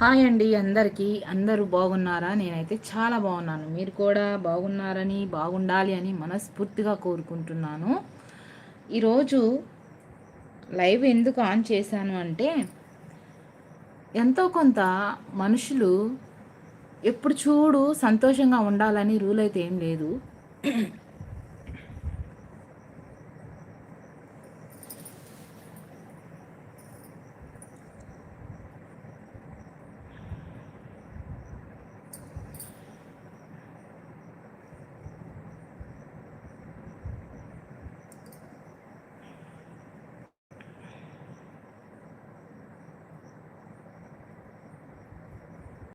Hi అండి అందరికీ. అందరూ బాగున్నారా? నేనైతే చాలా బాగున్నాను. మీరు కూడా బాగున్నారని బాగుండాలి అని మనస్ఫూర్తిగా కోరుకుంటున్నాను. ఈరోజు లైవ్ ఎందుకు ఆన్ చేశాను అంటే ఎంతో కొంత మనుషులు ఎప్పుడు చూడు సంతోషంగా ఉండాలని రూల్ అయితే ఏం లేదు.